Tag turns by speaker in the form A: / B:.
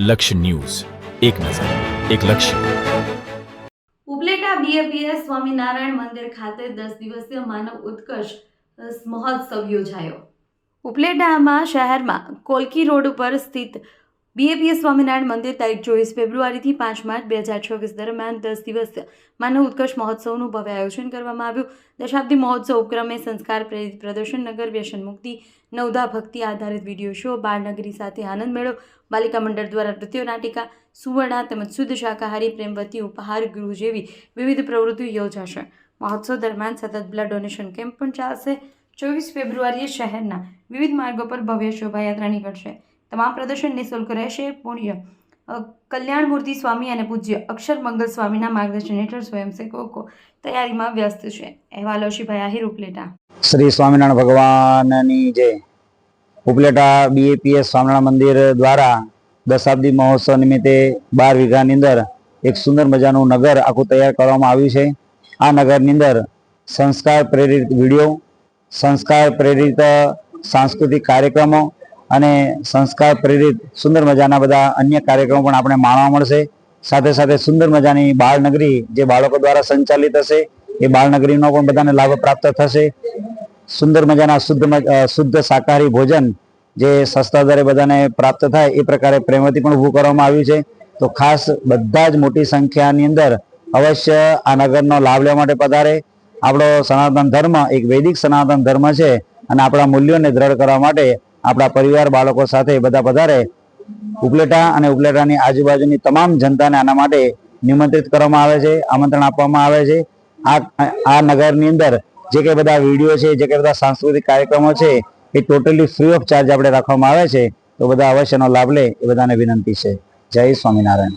A: લક્ષ્ય ન્યૂઝ. એક નજર, એક લક્ષ્ય.
B: ઉપલેટા બીએપીએસ સ્વામિનારાયણ મંદિર ખાતે દસ દિવસીય માનવ ઉત્કર્ષ મહોત્સવ યોજાયો. ઉપલેટામાં શહેરમાં કોલકી રોડ ઉપર સ્થિત બીએપીએસ સ્વામિનારાયણ મંદિર તારીખ ચોવીસ ફેબ્રુઆરીથી પાંચ માર્ચ બે હજાર છવ્વીસ દરમિયાન દસ દિવસીય માનવ ઉત્કર્ષ મહોત્સવનું ભવ્ય આયોજન કરવામાં આવ્યું. દશાબ્દી મહોત્સવ ઉપક્રમે સંસ્કાર, પ્રેરિત પ્રદર્શન, નગર વ્યસન મુક્તિ નવદા ભક્તિ આધારિત વીડિયો શો, બાળનગરી સાથે આનંદ મેળો, બાલિકા મંડળ દ્વારા નૃત્ય, નાટિકા, સુવર્ણા તેમજ શુદ્ધ શાકાહારી, પ્રેમવતી ઉપહાર, ગૃહ જેવી વિવિધ પ્રવૃત્તિઓ યોજાશે. મહોત્સવ દરમિયાન સતત બ્લડ ડોનેશન કેમ્પ પણ ચાલશે. ચોવીસ ફેબ્રુઆરીએ શહેરના વિવિધ માર્ગો પર ભવ્ય શોભાયાત્રા નીકળશે. તમામ પ્રદર્શન નિઃશુલ્ક રહેશે. પુણ્ય કલ્યાણમૂર્તિ સ્વામી અને પૂજ્ય અક્ષર મંગલ સ્વામીના માર્ગદર્શન હેઠળ સ્વયંસેવકો તૈયારીમાં વ્યસ્ત છે. અહેવાલ ઓશીભાઈ આહિર, ઉપલેટા.
C: શ્રી સ્વામિનારાયણ ભગવાનની જય ઉપલેટા બીએપીએસ સ્વામિનારાયણ મંદિર દ્વારા દશાબ્દી મહોત્સવ નિમિત્તે બાર વીઘાની અંદર એક સુંદર મજાનું નગર આખું તૈયાર કરવામાં આવ્યું છે. આ નગરની અંદર સંસ્કાર પ્રેરિત વીડિયો, સંસ્કાર પ્રેરિત સાંસ્કૃતિક કાર્યક્રમો અને સંસ્કાર પ્રેરિત, સુંદર મજાના બધા અન્ય કાર્યક્રમો પણ આપણે માણવા મળશે. સાથે સાથે સુંદર મજાની બાળનગરી જે બાળકો દ્વારા સંચાલિત હશે, એ બાળનગરીનો પણ બધાને લાભ પ્રાપ્ત થશે. સુંદર મજાના શુદ્ધ શુદ્ધ શાકાહારી ભોજન જે સસ્તા દરે બધાને પ્રાપ્ત થાય, એ પ્રકારે પ્રેમથી પણ ઊભું કરવામાં આવ્યું છે. તો ખાસ બધા જ મોટી સંખ્યાની અંદર અવશ્ય આ નગરનો લાભ લેવા માટે પધારે. આપણો સનાતન ધર્મ એક વૈદિક સનાતન ધર્મ છે અને આપણા મૂલ્યોને દ્રઢ કરવા માટે આપણા પરિવાર, બાળકો સાથે બધા પધારે. ઉપલેટા અને ઉપલેટાની આજુબાજુની તમામ જનતાને આના માટે નિમંત્રિત કરવામાં આવે છે, આમંત્રણ આપવામાં આવે છે. આ આ નગરની અંદર જે કંઈ બધા વીડિયો છે, જે કંઈ બધા સાંસ્કૃતિક કાર્યક્રમો છે, એ ટોટલી ફ્રી ઓફ ચાર્જ આપણે રાખવામાં આવે છે. તો બધા અવશ્યનો લાભ લે એ બધાને વિનંતી છે. જય સ્વામિનારાયણ.